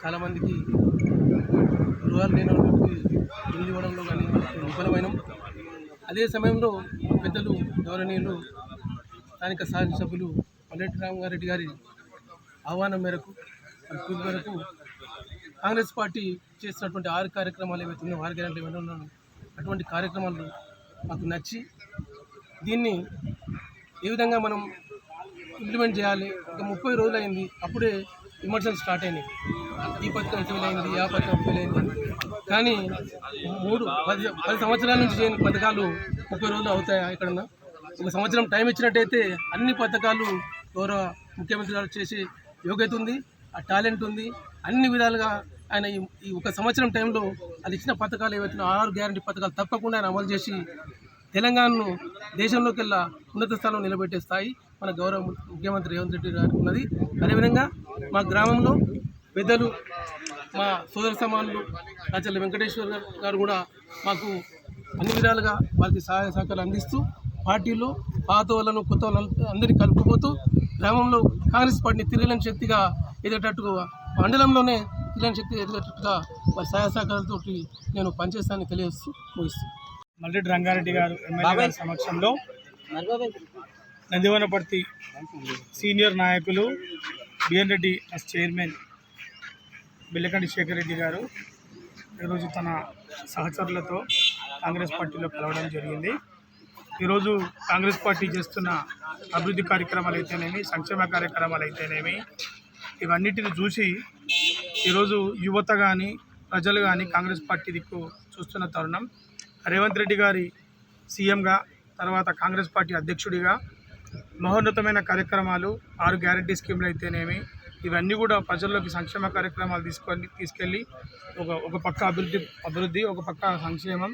చాలామందికి గృహాలు లేని వాళ్ళకి ఇల్లు ఇవ్వడంలో కానీ విఫలమైన అదే సమయంలో పెద్దలు గౌరవనీయులు స్థానిక సహజ సభ్యులు మల్లెట్టి రామారెడ్డి గారి ఆహ్వానం మేరకు మేరకు కాంగ్రెస్ పార్టీ చేసినటువంటి ఆరు కార్యక్రమాలు ఏవైతే ఉన్నాయో ఆరు గ్యారెంటీ ఏమైనా అటువంటి కార్యక్రమాలు మాకు నచ్చి దీన్ని ఏ విధంగా మనం ఇంప్లిమెంట్ చేయాలి. ఒక ముప్పై రోజులు అయింది అప్పుడే విమర్శలు స్టార్ట్ అయినాయి. ఈ పథకం ఫెయిల్ అయింది ఆ పథకం ఫెయిల్ అయింది. కానీ మూడు పది పది సంవత్సరాల నుంచి చేయని పథకాలు ముప్పై రోజులు అవుతాయా ఎక్కడన్నా? ఒక సంవత్సరం టైం ఇచ్చినట్టయితే అన్ని పథకాలు గౌరవ ముఖ్యమంత్రి గారు చేసే యోగ్యత ఉంది ఆ టాలెంట్ ఉంది. అన్ని విధాలుగా ఆయన ఈ- ఈ ఒక సంవత్సరం టైంలో అది ఇచ్చిన పథకాలు ఏవైతే ఆరు గ్యారంటీ పథకాలు తప్పకుండా ఆయన అమలు చేసి తెలంగాణను దేశంలోకెల్లా ఉన్నత స్థానం నిలబెట్టే స్థాయి మన గౌరవ ముఖ్యమంత్రి రేవంత్ రెడ్డి గారికి ఉన్నది. అదేవిధంగా మా గ్రామంలో పెద్దలు మా సోదర సమానులు రాచల్లి వెంకటేశ్వర గారు- కూడా మాకు అన్ని విధాలుగా వారికి సహాయ సహకారాలు అందిస్తూ పార్టీలో పాత వాళ్ళను కొత్త వాళ్ళను అందరినీ కలుపుకుపోతూ గ్రామంలో కాంగ్రెస్ పార్టీని తిరగలేని శక్తిగా ఎదిగేటట్టుగా మండలంలోనే తిరగలేని శక్తి ఎదిగేటట్టుగా వారి సహాయ సహకారాలతో నేను పనిచేస్తానని తెలియజేస్తూ ముగిస్తాను మల్లెడ్డి రంగారెడ్డి గారు ఎమ్మెల్యే గారి సమక్షంలో నందివనపర్తి సీనియర్ నాయకులు BN Reddy S chairman Billakandi Shekar Reddy గారు ఈరోజు తన సహచరులతో కాంగ్రెస్ పార్టీలో కలవడం జరిగింది. ఈరోజు కాంగ్రెస్ పార్టీ చేస్తున్న అభివృద్ధి కార్యక్రమాలు అయితేనేమి సంక్షేమ కార్యక్రమాలు అయితేనేమి ఇవన్నిటిని చూసి ఈరోజు యువత కానీ ప్రజలు కానీ కాంగ్రెస్ పార్టీ దిక్కు చూస్తున్న తరుణం. రేవంత్ రెడ్డి గారి సీఎంగా తర్వాత కాంగ్రెస్ పార్టీ అధ్యక్షుడిగా మహోన్నతమైన కార్యక్రమాలు ఆరు గ్యారంటీ స్కీమ్లు అయితేనేమి ఇవన్నీ కూడా ప్రజల్లోకి సంక్షేమ కార్యక్రమాలు తీసుకొని తీసుకెళ్ళి ఒక ఒక పక్క అభివృద్ధి అభివృద్ధి ఒక పక్క సంక్షేమం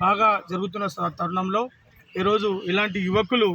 బాగా జరుగుతున్న తరుణంలో ఈరోజు ఇలాంటి యువకులు